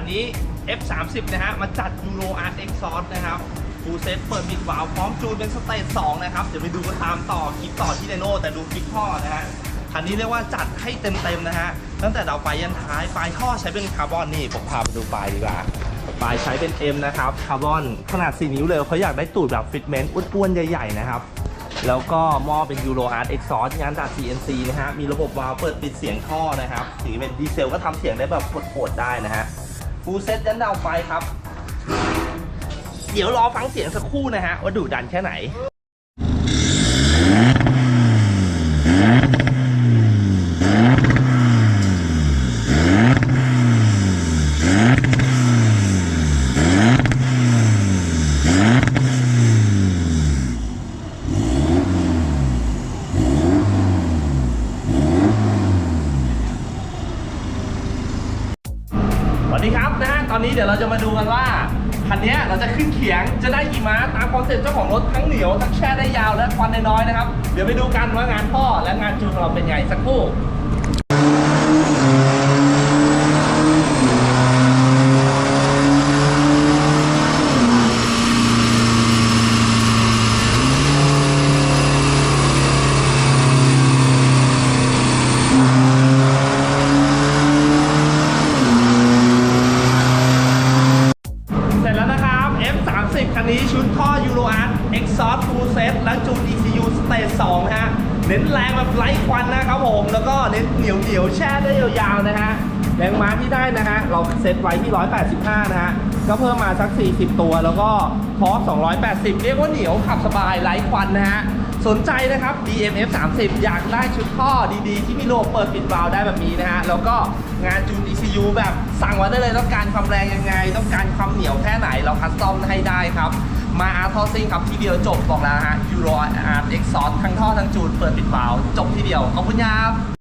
ันนี้ F30 นะฮะ มาจัด Euro RX Exhaust นะครับฟูเซ็ตเปิดบิดวาล์วพร้อมจูนเป็นสเตจ2นะครับ เดี๋ยวไปดูตามต่อคลิปต่อที่เดโน่แต่ดูคลิปพ่อนะฮะคันนี้เรียกว่าจัดให้เต็มๆนะฮะ ตั้งแต่ดาวไปยันท้ายปลายท่อใช้เป็นคาร์บอนนี่ ผมพาไปดูปลายดีกว่าปลายใช้เป็น M นะครับ คาร์บอนขนาด 4 นิ้วเลยเขาอยากได้ตูดแบบฟิตเมนต์อ้วนๆใหญ่ๆนะครับ แล้วก็หม้อเป็นยูโรอาร์ตเอ็กซอร์งานจาก CNC นะฮะ มีระบบวาล์วเปิดปิดเสียงท่อนะครับถึงเป็นดีเซลก็ทำเสียงได้แบบโหดๆได้นะฮะ ฟูเซ็ตยันดาวไฟครับ เดี๋ยวรอฟังเสียงสักครู่นะฮะ ว่าดุดันแค่ไหน รับนะฮะตอนนี้เดี๋ยวเราจะมาดูกันว่าคันนี้เราจะขึ้นเขียงจะได้กี่ม้าตามคอนเซ็ปต์เจ้าของรถทั้งเหนียวทั้งแช่ได้ยาวและควันน้อยๆนะครับ เดี๋ยวไปดูกันว่างานพ่อและงานจูนของเราเป็นไงสักครู่ เสร็จแล้วนะครับ F30 คันนี้ชุดท่อ Euro Art Exhaust Full Set และจูน ECU Stage 2นะฮะ เน้นแรงแบบไร้ควันนะครับผม แล้วก็เน้นเหนียวเหนียวแช่ได้ยาวๆนะฮะ แรงม้าที่ได้นะฮะ เราเซตไว้ที่ 185 นะฮะ ก็เพิ่มมาสัก 40 ตัว แล้วก็ทอร์ก280 เรียกว่าเหนียวขับสบายไร้ควันนะฮะ สนใจนะครับ DMF 30 อยากได้ชุดท่อดีๆ ที่มีโลเปิดปิดวาล์วได้แบบนี้นะฮะ แล้วก็งานจูน ECU แบบสั่งไว้ได้เลยต้องการความแรงยังไง ต้องการความเหนียวแค่ไหนเราคัสตอมให้ได้ครับมาอาร์ทอซิงครับที่เดียวจบบอกแล้วนะฮะ Euro Art Exhaust ทั้งท่อทั้งจูนเปิดปิดวาล์วจบที่เดียวขอบคุณครับ